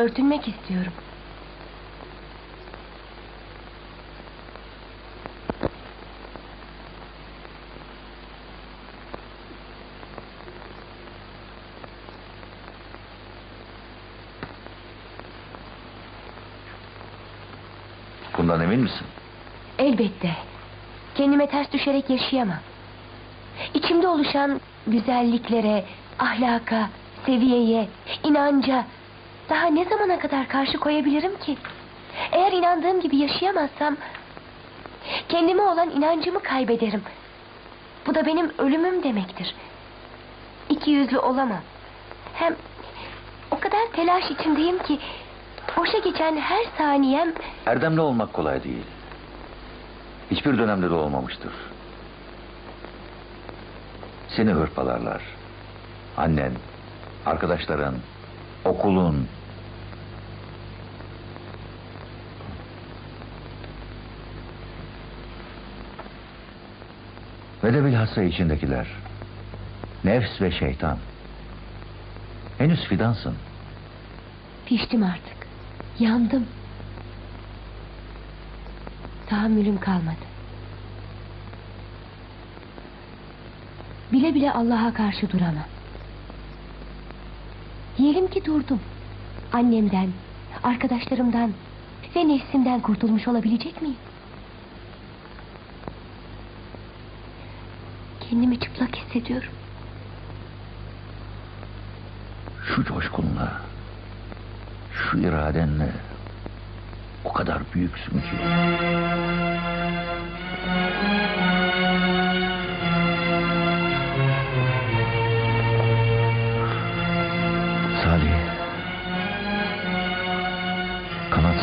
Örtünmek istiyorum. Bundan emin misin? Elbette. Kendime ters düşerek yaşayamam. İçimde oluşan güzelliklere, ahlaka, seviyeye, inanca daha ne zamana kadar karşı koyabilirim ki? Eğer inandığım gibi yaşayamazsam kendime olan inancımı kaybederim. Bu da benim ölümüm demektir. İki yüzlü olamam. Hem o kadar telaş içindeyim ki boşa geçen her saniyem Erdemli olmak kolay değil. Hiçbir dönemde de olmamıştır. Seni hırpalarlar. Annen, arkadaşların, okulun. Ve de bilhassa içindekiler. Nefs ve şeytan. Henüz fidansın. Piştim artık. Yandım. Tahammülüm kalmadı. Bile bile Allah'a karşı duramam. Diyelim ki durdum. Annemden, arkadaşlarımdan ve nefsimden kurtulmuş olabilecek miyim? Kendimi çıplak hissediyorum. Şu coşkunla, şu iradenle o kadar büyüksün ki.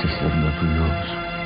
se torna curioso.